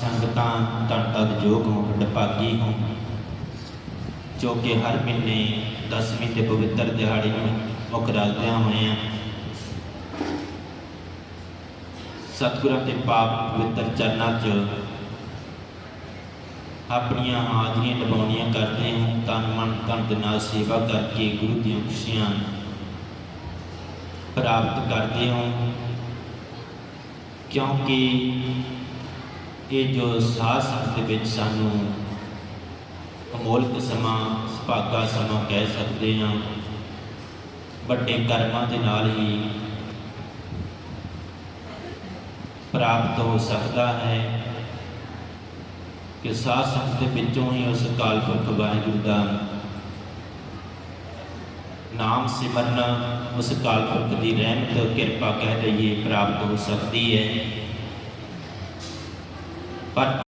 ਸੰਗਤਾਂ ਧੰਨ ਧੰਨ ਜੋਗ ਹੋ ਵਡਭਾਗੀ ਹੋ ਜੋ ਕਿ ਹਰ ਮਹੀਨੇ ਦਸਵੀਂ ਤੇ ਪਵਿੱਤਰ ਦਿਹਾੜੇ ਨੂੰ ਮੁੱਖ ਰੱਖਦਿਆਂ ਹੋਏ ਆ ਸਤਿਗੁਰਾਂ ਦੇ ਪਾਪ ਪਵਿੱਤਰ ਚਰਨਾਂ 'ਚ ਆਪਣੀਆਂ ਹਾਜ਼ਰੀਆਂ ਨਿਭਾਉਣੀਆਂ ਕਰਦੇ ਹੋ। ਤਨ ਮਨ ਧਨ ਦੇ ਨਾਲ ਸੇਵਾ ਕਰਕੇ ਗੁਰੂ ਦੀਆਂ ਖੁਸ਼ੀਆਂ ਪ੍ਰਾਪਤ ਕਰਦੇ ਹੋ। ਕਿਉਂਕਿ ਇਹ ਜੋ ਸਾਧ ਸੰਗਤ ਦੇ ਵਿੱਚ ਸਾਨੂੰ ਅਮੋਲਕ ਸਮਾਂ, ਸੁਭਾਗਾ ਸਮਾਂ ਕਹਿ ਸਕਦੇ ਹਾਂ, ਵੱਡੇ ਕਰਮਾਂ ਦੇ ਨਾਲ ਹੀ ਪ੍ਰਾਪਤ ਹੋ ਸਕਦਾ ਹੈ ਕਿ ਸਾਧ ਸੰਗਤ ਦੇ ਵਿੱਚੋਂ ਹੀ ਉਸ ਕਾਲ ਪੁਰਖ ਵਾਹਿਗੁਰੂ ਦਾ ਨਾਮ ਸਿਮਰਨ, ਉਸ ਕਾਲ ਪੁਰਖ ਦੀ ਰਹਿਮਤ, ਕਿਰਪਾ ਕਹਿ ਲਈਏ ਪ੍ਰਾਪਤ ਹੋ ਸਕਦੀ ਹੈ। But